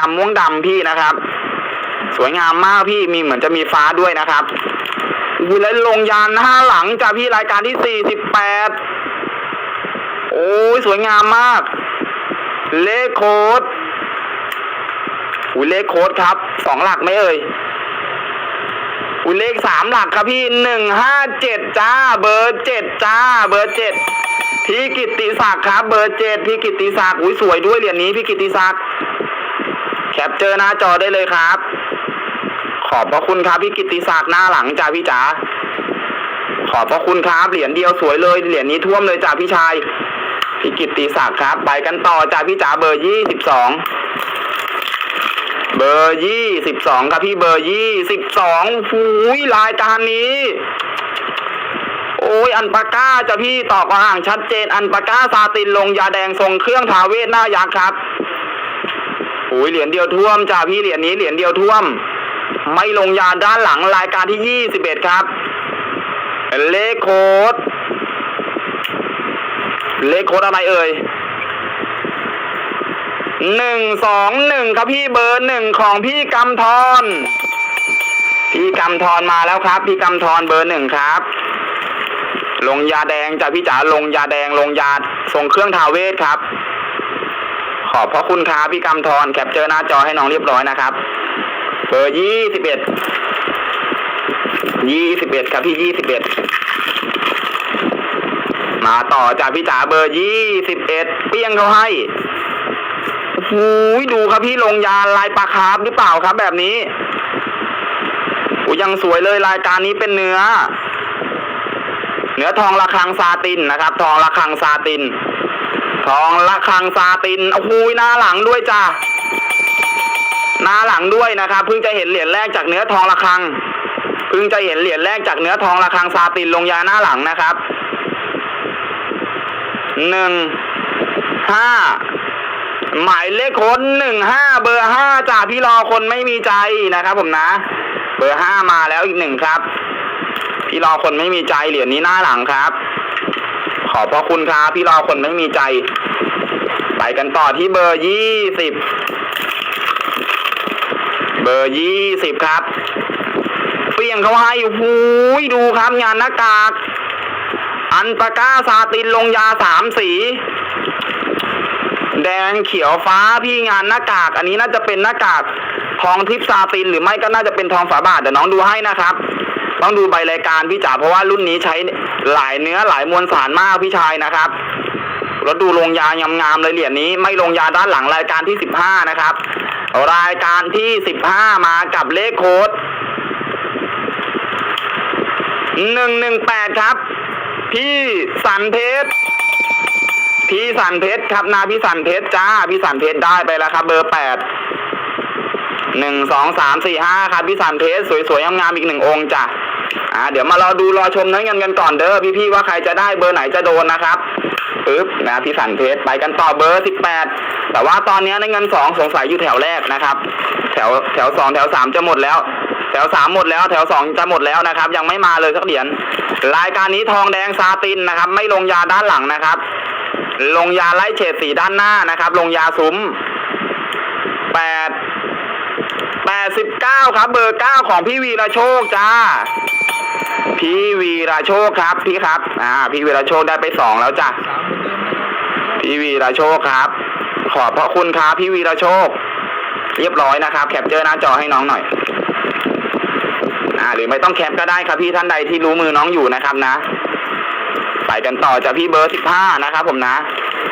ดำม่วงดำพี่นะครับ สวยงามมากพี่มีเหมือนจะมีฟ้าด้วยนะครับอุ้ยแล้วลงยานห้าหลังจากพี่รายการที่สี่สิบแปดโอ้ยสวยงามมาก เลขโค้ดอุ้ยเลขโค้ดครับสองหลักไหมเอ่ยอุ้ยเลขสามหลักครับพี่หนึ่งห้าเจ็ดจ้า เบอร์เจ็ดจ้า เบอร์เจ็ดพี่กิตติศักดิ์ครับ เบอร์เจ็ดพี่กิตติศักดิ์อุ้ยสวยด้วยเหรียญนี้พี่กิตติศักดิ์ แคปเจอร์หน้าจอได้เลยครับ ขอบพระคุณครับพี่กิติศักดิ์หน้าหลังจ้าพี่จ๋าขอบพระคุณครับเหรียญเดียวสวยเลยเหรียญนี้ท่วมเลยจ้าพี่ชายพี่กิติศักดิ์ครับไปกันต่อจ้าพี่จ๋าเบอร์ยี่สิบสองเบอร์ยี่สิบสองครับพี่เบอร์ยี่สิบสองหูยรายการนี้ โอ้ยอันปาก้าจ้ะพี่ตอบอ่างชัดเจนอันปาก้าซาตินลงยาแดงทรงเครื่องทาเวทหน้ายักษ์ครับ อ้ยเหรียญเดียวท่วมจ้าพี่เหรียญนี้เหรียญเดียวท่วม ไม่ลงยาด้านหลังรายการที่ยี่สิบเอ็ดครับ เลขโค้ดเลขโค้ดอะไรเอ่ยหนึ่งสองหนึ่งครับพี่เบอร์หนึ่งของพี่กำธรพี่กำธรมาแล้วครับ พี่กำธรเบอร์หนึ่งครับ ลงยาแดงจากพี่จ๋าลงยาแดงลงยาทรงเครื่องทาเวทครับ ขอบพระคุณครับพี่กำธรแคปเจอร์หน้าจอให้น้องเรียบร้อยนะครับเบอร์ยี่สิบเอ็ดยี่สิบเอ็ดครับพี่ยี่สิบเอ็ดมาต่อจากพี่จ๋าเบอร์ยี่สิบเอ็ดเปี้ยงเขาให้โอ้โหดูครับพี่ลงยาลายปลาคาร์ฟหรือเปล่าครับแบบนี้โอ้ยังสวยเลยรายการนี้เป็นเนื้อ เนื้อทองระฆังซาตินนะครับ ทองระฆังซาติน ทองระฆังซาตินโอ้โหหน้าหลังด้วยจ้าหน้าหลังด้วยนะครับเพิ่งจะเห็นเหรียญแรกจากเนื้อทองระฆังเพิ่งจะเห็นเหรียญแรกจากเนื้อทองระฆังซาตินลงยาหน้าหลังนะครับหนึ่งห้าหมายเลขคนหนึ่งห้าเบอร์ห้าจ่าพี่รอคนไม่มีใจนะครับผมนะ เบอร์ห้ามาแล้วอีกหนึ่งครับ พี่รอคนไม่มีใจเหรียญนี้หน้าหลังครับ ขอบพระคุณครับพี่รอคนไม่มีใจ ไปกันต่อที่เบอร์ยี่สิบเบอร์ยี่สิบครับเปลี่ยงเขาให้หูยดูครับงานหน้ากาก อันปาก้าซาตินลงยาสามสี แดงเขียวฟ้าพี่งานหน้ากาก อันนี้น่าจะเป็นหน้ากากทองทิพซาตินหรือไม่ก็น่าจะเป็นทองฝาบาทเดี๋ยวน้องดูให้นะครับ ต้องดูใบรายการพี่จ๋าเพราะว่ารุ่นนี้ใช้หลายเนื้อหลายมวลสารมากพี่ชายนะครับแล้วดูลงยางามๆเลยเหรียญนี้ ไม่ลงยาด้านหลังรายการที่สิบห้านะครับ รายการที่สิบห้ามากับเลขโค้ดหนึ่งหนึ่งแปดครับ พี่สันเพชรพี่สันเพชรครับนาพี่สันเพชรจ้าพี่สันเพชรได้ไปแล้วครับ เบอร์แปดหนึ่งสองสามสี่ห้าครับพี่สันเพชรสวยๆงามๆอีกหนึ่งองค์จ้ะ อ่าเดี๋ยวมารอดูรอชมนื้อเงินกันก่อนเด้อพี่ๆว่าใครจะได้เบอร์ไหนจะโดนนะครับปึ๊บนะพี่สันเพชรไปกันต่อเบอร์สิบแปดแต่ว่าตอนนี้ในเงินสองสงสัยอยู่แถวแรกนะครับ แถวแถวสองแถวสามจะหมดแล้ว แถวสามหมดแล้ว แถวสองจะหมดแล้วนะครับ ยังไม่มาเลยสักเหรียญรายการนี้ทองแดงซาตินนะครับ ไม่ลงยาด้านหลังนะครับ ลงยาไล่เฉดสีด้านหน้านะครับ ลงยาซุ้มแปดแปดสิบเก้าครับ เบอร์เก้าของพี่วีระโชคจ้า พี่วีระโชคครับพี่ครับ อ่า พี่วีระโชคได้ไปสองแล้วจ้ะพี่วีระโชคครับ ขอบพระคุณครับพี่วีระโชค เรียบร้อยนะครับ แคปเจอร์หน้าจอให้น้องหน่อยอ่าหรือไม่ต้องแคปก็ได้ครับพี่ท่านใดที่รู้มือน้องอยู่นะครับนะไปกันต่อจากพี่เบอร์สิบห้านะครับ ผมนะ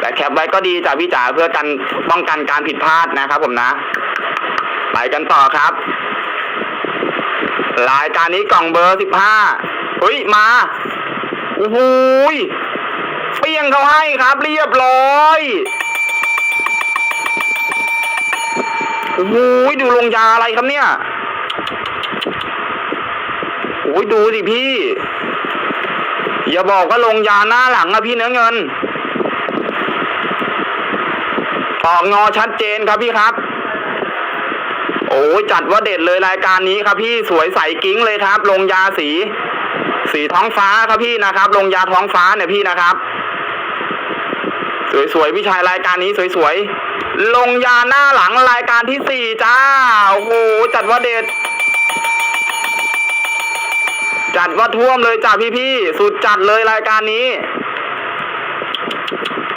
แต่แคปไว้ก็ดีจากพี่จ๋าเพื่อกันป้องกันการผิดพลาดนะครับ ผมนะ ไปกันต่อครับ รายการนี้กล่องเบอร์สิบห้าเฮ้ยมาโอ้โหยเปี้ยงเขาให้ครับเรียบร้อยโอ้โหยดูลงยาอะไรครับเนี่ยโอ้ยดูสิพี่ อย่าบอกว่าลงยาหน้าหลังนะพี่เนื้อเงินออกงอชัดเจนครับพี่ครับ โอ้ยจัดว่าเด็ดเลยรายการนี้ครับพี่สวยใสกิ้งเลยครับ ลงยาสี สีท้องฟ้าครับพี่นะครับ ลงยาท้องฟ้าเนี่ยพี่นะครับ สวยๆพี่ชายรายการนี้สวยลงยาหน้าหลังรายการที่สี่จ้าโอ้โหจัดว่าเด็ด จัดว่าท่วมเลยจ้าพี่ๆสุดจัดเลยรายการนี้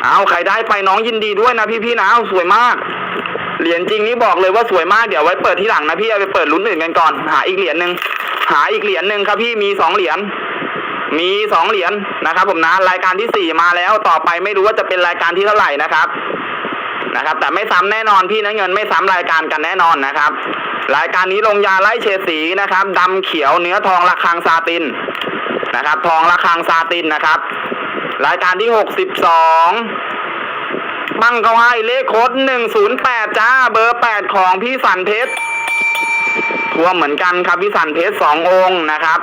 เอาใครได้ไปน้องยินดีด้วยนะพี่ๆนะสวยมาก เหรียญจริงนี่บอกเลยว่าสวยมากเดี๋ยวไว้เปิดที่หลังนะพี่เอาไปเปิดลุ้นอื่นกันก่อน หาอีกเหรียญหนึ่งหาอีกเหรียญหนึ่งครับพี่มีสองเหรียญมีสองเหรียญนะครับ ผมนะรายการที่สี่มาแล้วต่อไปไม่รู้ว่าจะเป็นรายการที่เท่าไหร่นะครับนะครับ แต่ไม่ซ้ำแน่นอนพี่นะเงินไม่ซ้ำรายการกันแน่นอนนะครับ รายการนี้ลงยาไล่เฉดสีนะครับดำเขียวเนื้อทองระฆังซาตินนะครับ ทองระฆังซาตินนะครับ รายการที่หกสิบสอง บังเขาให้เลขโค้ดหนึ่งศูนย์แปดจ้าเบอร์แปดของพี่สันเพชรท่วเหมือนกันครับพี่สันเพชรสององค์นะครับ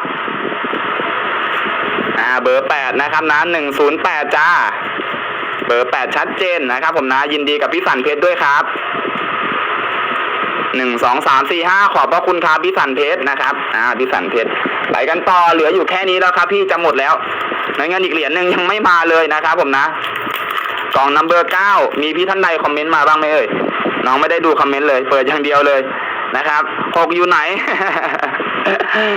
อ่าเบอร์แปดนะครับนะหนึ่งศูนย์แปดจ้า เบอร์แปดชัดเจนนะครับ ผมนะยินดีกับพี่สันเพชรด้วยครับหนึ่งสองสามสี่ห้าขอบพระคุณครับพี่สันเพชรนะครับอ่าพี่สันเพชรไปกันต่อเหลืออยู่แค่นี้แล้วครับ พี่จะหมดแล้วในเงินอีกเหรียญหนึ่งยังไม่มาเลยนะครับ ผมนะ กล่องนัมเบอร์เก้ามีพี่ท่านใดคอมเมนต์มาบ้างไหมเอ่ยน้องไม่ได้ดูคอมเมนต์เลย เปิดอย่างเดียวเลยนะครับหกอยู่ไหน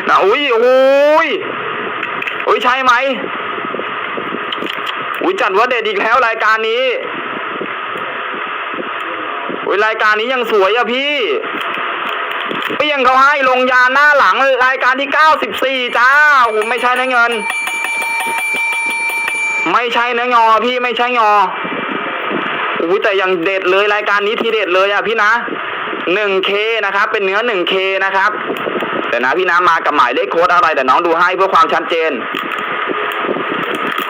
นะอุ้ยอุ้ยอุ้ยใช่ไหมอุ้ยจัดว่าเด็ดอีกแล้วรายการนี้อุ้ยรายการนี้ยังสวยอะพี่เปี้ยงเขาให้ลงยาหน้าหลังรายการที่เก้าสิบสี่จ้าโอ้ไม่ใช่นะเงิน ไม่ใช่เนื้องอพี่ไม่ใช่งอ อุ้ยแต่ยังเด็ดเลยรายการนี้ทีเด็ดเลยอะพี่นะหนึ่งเคนะครับ เป็นเนื้อหนึ่งเคนะครับแต่นะพี่นะมากับหมายเลขโค้ดอะไร แต่น้องดูให้เพื่อความชัดเจน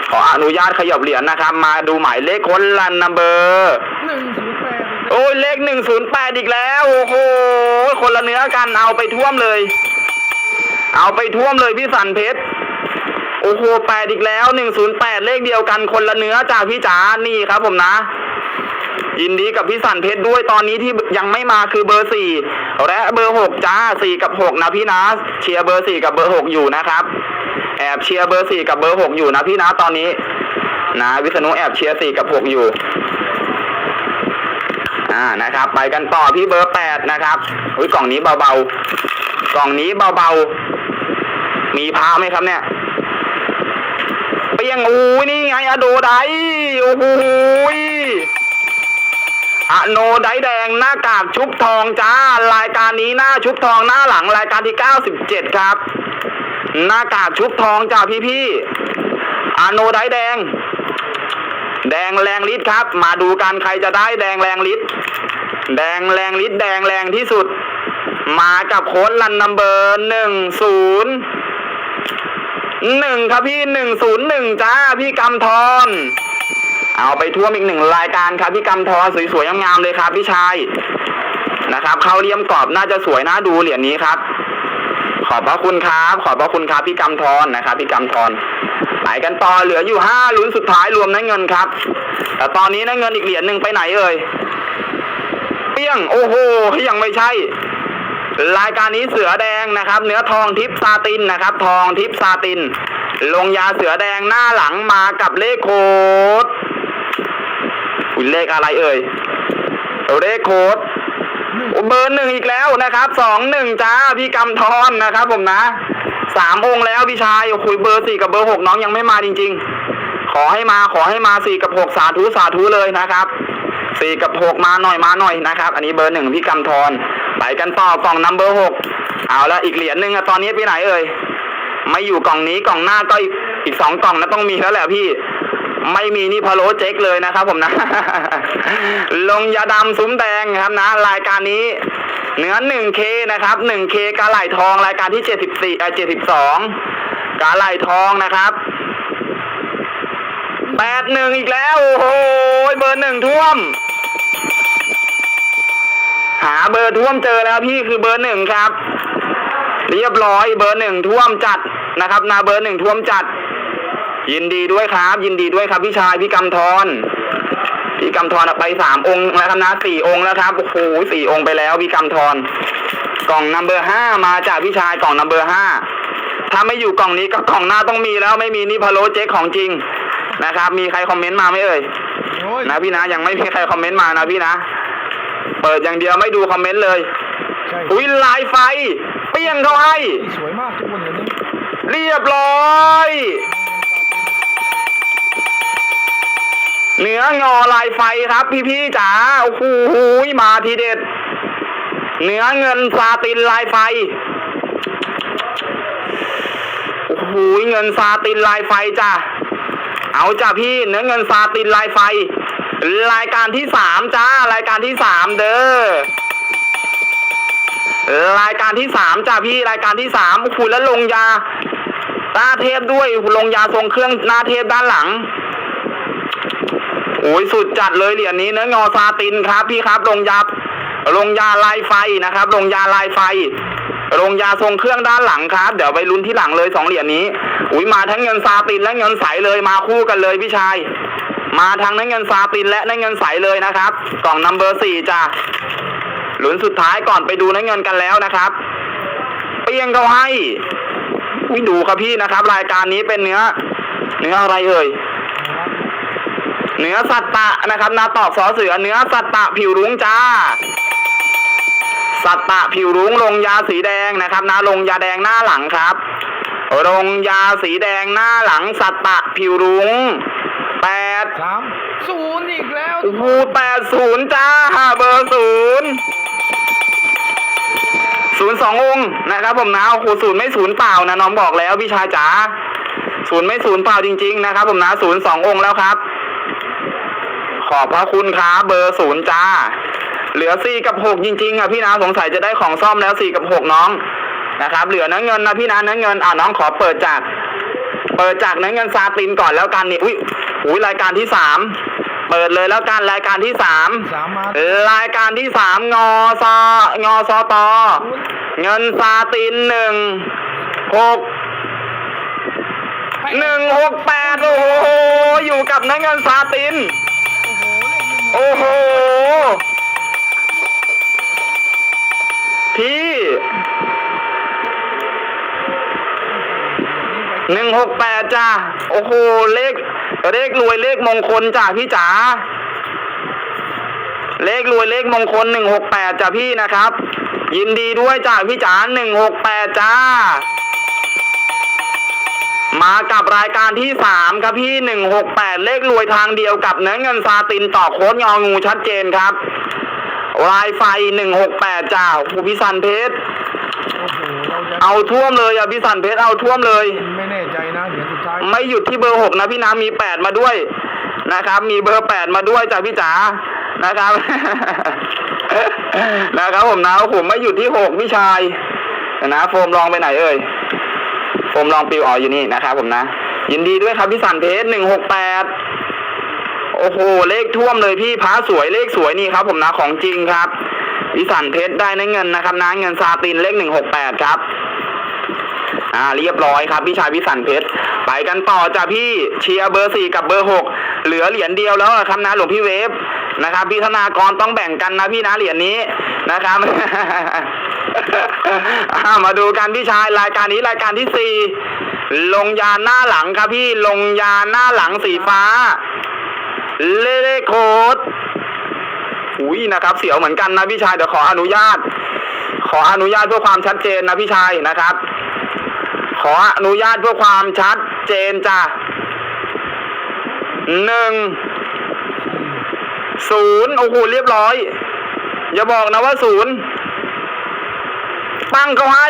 ขออนุญาตขยับเหรียญนะครับ มาดูหมายเลขโค้ดลันนัมเบอร์หนึ่งศูนย์แปดโอ้ยเลขหนึ่งศูนย์แปดอีกแล้ว โอ้โหคนละเนื้อกันเอาไปท่วมเลย เอาไปท่วมเลยพี่สันเพชรโอ้โหแปดอีกแล้วหนึ่งศูนย์แปดเลขเดียวกันคนละเนื้อจากพี่จ๋านี่ครับผมนะ ยินดีกับพี่สันเพชรด้วยตอนนี้ที่ยังไม่มาคือเบอร์สี่และเบอร์หกจ้าสี่กับหกนะพี่นะเชียร์เบอร์สี่กับเบอร์หกอยู่นะครับ แอบเชียร์เบอร์สี่กับเบอร์หกอยู่นะพี่นะตอนนี้นะวิษณุแอบเชียร์สี่กับหกอยู่อ่านะครับ ไปกันต่อที่เบอร์แปดนะครับอุ้ยกล่องนี้เบาๆกล่องนี้เบาๆมีพาไหมครับเนี่ยเปียงอู้นี่ไงอะโดไดโอ้โห อโนไดแดงหน้ากากชุบทองจ้า รายการนี้หน้าชุบทองหน้าหลังรายการที่ 97 ครับ หน้ากากชุบทองจ้าพี่ๆอโนไดแดง แดงแรงฤทธิ์ครับ มาดูกันใครจะได้แดงแรงฤทธิ์แดงแรงฤทธิ์แดงแรงที่สุด มากับโค้ดลันนัมเบอร์หนึ่งศูนย์หนึ่งครับพี่หนึ่งศูนย์หนึ่งจ้าพี่กำธร เอาไปท่วมอีกหนึ่งรายการครับพี่กำธรสวยๆงามๆเลยครับพี่ชายนะครับเข้าเลี่ยมกรอบน่าจะสวยน่าดูเหรียญนี้ครับ ขอบพระคุณครับ ขอบพระคุณครับพี่กำธรนนะครับ พี่กำธรไปกันต่อเหลืออยู่ห้าลุ้นสุดท้ายรวมน้ำเงินครับ แต่ตอนนี้น้ำเงินอีกเหรียญหนึ่งไปไหนเอ่ยเปี้ยงโอ้โหยังไม่ใช่ รายการนี้เสือแดงนะครับ เนื้อทองทิพซาตินนะครับ ทองทิพซาติน ลงยาเสือแดงหน้าหลังมากับเลขโค้ด อุยเลขอะไรเอ่ยเลขโค้ดเบอร์หนึ่งอีกแล้วนะครับสองหนึ่งจ้าพี่กำธรนนะครับ ผมนะสามองค์แล้วพี่ชายโอ้โหเบอร์สี่กับเบอร์หกน้องยังไม่มาจริง ๆ ขอให้มาขอให้มาสี่กับหกสาธุสาธุเลยนะครับสี่กับหกมาหน่อยมาหน่อยนะครับ อันนี้เบอร์หนึ่งพี่กำธรไปกันต่อกล่องนัมเบอร์หกเอาละอีกเหรียญหนึ่งอะตอนนี้ไปไหนเอ่ยไม่อยู่กล่องนี้กล่องหน้าก็อีกอีกสองกล่องนะต้องมีแล้วแหละพี่ ไม่มีนี่พะโล้เจ๊กเลยนะครับ ผมนะ ลงยาดำซุ้มแดงครับนะ รายการนี้เนื้อ 1K นะครับ 1K กาไหลทองรายการที่ 74เอ่อ72 กาไหลทองนะครับ81อีกแล้ว โอ้โหเบอร์หนึ่งท่วม หาเบอร์ท่วมเจอแล้วพี่คือเบอร์หนึ่งครับ เรียบร้อยเบอร์หนึ่งท่วมจัดนะครับนาเบอร์หนึ่งท่วมจัด ยินดีด้วยครับ ยินดีด้วยครับพี่ชายพี่กำธรพี่กำธรไปสามองค์แล้วครับนะสี่องค์แล้วครับโอ้โหสี่องค์ไปแล้วพี่กำธรกล่องนัมเบอร์ห้ามาจากพี่ชายกล่องนัมเบอร์ห้าถ้าไม่อยู่กล่องนี้ก็กล่องหน้าต้องมีแล้วไม่มีนี่พะโล้เจ๊กของจริงนะครับ มีใครคอมเมนต์มาไหมเอ่ยโอ้ยนะพี่นะยังไม่มีใครคอมเมนต์มานะพี่นะ เปิดอย่างเดียวไม่ดูคอมเมนต์เลยใช่อุ้ยลายไฟเปี้ยงเขาให้สวยมากทุกคนเลยนี่เรียบร้อย เนื้องอลายไฟครับ พี่ๆจ๋าโอ้โหมาทีเด็ด เนื้อเงินซาตินลายไฟโอ้โหเงินซาตินลายไฟจ้ะเอาจ้ะพี่เนื้อเงินซาตินลายไฟ รายการที่สามจ้ารายการที่สามเด้อรายการที่สามจ้ะพี่รายการที่สามโอ้โหแล้วลงยาหน้าเทพด้วยลงยาทรงเครื่องหน้าเทพด้านหลัง อ้ยสุดจัดเลยเหรียญนี้เนื้องอซาตินครับพี่ครับลงยาลงยาลายไฟนะครับลงยาลายไฟลงยาทรงเครื่องด้านหลังครับ เดี๋ยวไปลุ้นที่หลังเลยสองเหรียญนี้ อุ้ยมาทั้งเงินซาตินและเงินใสเลยมาคู่กันเลยพี่ชาย มาทั้งนั้นเงินซาตินและนั้นเงินใสเลยนะครับ กล่องนัมเบอร์สี่จ้ะลุ้นสุดท้ายก่อนไปดูนั้นเงินกันแล้วนะครับเปี้ยงเขาให้อุ้ยดูครับพี่นะครับ รายการนี้เป็นเนื้อ เนื้ออะไรเอ่ย เนื้อสัตตะนะครับนาตอกสอเสือเนื้อสัตตะผิวรุ้งจ้า สัตตะผิวรุ้งลงยาสีแดงนะครับนะลงยาแดงหน้าหลังครับลงยาสีแดงหน้าหลัง สัตตะผิวรุ้งแปดสามศูนย์อีกแล้วโอ้โหแปดศูนย์จ้าเบอร์ศูนย์ศูนย์สององค์นะครับผมนะโอ้โหศูนย์ไม่ศูนย์เปล่านะน้องบอกแล้วพี่ชายจ๋าศูนย์ไม่ศูนย์เปล่าจริง ๆ นะครับผมนะศูนย์สององค์แล้วครับ ขอบพระคุณครับเบอร์ศูนย์จ้า เหลือสี่กับหกจริงๆอะพี่นะสงสัยจะได้ของซ่อมแล้วสี่กับหกน้องนะครับ เหลือเนื้อเงินนะพี่นะเนื้อเงินอ่าน้องขอเปิดจาก เปิดจากเนื้อเงินซาตินก่อนแล้วกันนี่อุ้ยอุ้ยรายการที่สามเปิดเลยแล้วกันรายการที่สามสามมารายการที่สามงอซองอซอตอเงินซาตินหนึ่งหกหนึ่งหกแปดโอ้โหอยู่กับเนื้อเงินซาติน โอ้โห พี่หนึ่งหกแปดจ้าโอ้โห เลข เลขรวยเลขมงคลจ้าพี่จ๋า เลขรวยเลขมงคลหนึ่งหกแปดจ้าพี่นะครับ ยินดีด้วยจ้าพี่จ๋าหนึ่งหกแปดจ้า มากับรายการที่สามครับพี่หนึ่งหกแปดเลขรวยทางเดียวกับเนื้อเงินซาตินต่อโค้ดงองูชัดเจนครับลายไฟหนึ่งหกแปดจ้าผู้พิสันเพชรโอ้โหเราจะเอาท่วมเลยอะพี่สันเพชรเอาท่วมเลย ไม่แน่ใจนะเดี๋ยวสุดท้ายไม่หยุดที่เบอร์หกนะพี่นะมีแปดมาด้วยนะครับ มีเบอร์แปดมาด้วยจ้ะพี่จ๋านะครับนะครับผมนะผมไม่หยุดที่หกพี่ชายนะโฟมลองไปไหนเอ่ย ผมลองปิวอ๋ออยู่นี่นะครับผมนะ ยินดีด้วยครับพี่สันเพชรหนึ่งหกแปดโอ้โห เลขท่วมเลยพี่พระสวยเลขสวยนี่ครับ ผมนะของจริงครับพี่สันเพชรได้นะเงินนะครับนะเงินซาตินเลขหนึ่งหกแปดครับ อ่าเรียบร้อยครับพี่ชายพี่สันเพชรไปกันต่อจ้ะพี่เชียร์เบอร์สี่กับเบอร์หกเหลือเหรียญเดียวแล้วครับนะหลวงพี่เวฟนะครับพี่ธนากรต้องแบ่งกันนะพี่นะเหรียญนี้นะครับมาดูกันพี่ชายรายการนี้รายการที่สี่ลงยาหน้าหลังครับพี่ลงยาหน้าหลังสีฟ้า เลเลโคดอุ้ยนะครับ เสียวเหมือนกันนะพี่ชายเดี๋ยวขออนุญาต ขออนุญาตเพื่อความชัดเจนนะพี่ชายนะครับ ขออนุญาตเพื่อความชัดเจนจ้ะหนึ่งศูนย์โอ้โหเรียบร้อย อย่าบอกนะว่าศูนย์ตั้งเขาให้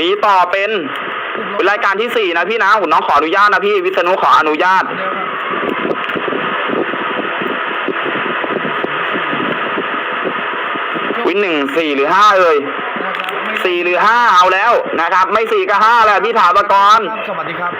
มีต่อเป็นรายการที่สี่นะพี่นะหุ่นน้องขออนุญาตนะพี่วิษณุขออนุญาตวินหนึ่งสี่หรือห้าเอ่ย สี่หรือห้าเอาแล้วนะครับ ไม่สี่ก็ห้าแหละพี่ถาปกรณ์สวัสดีครับ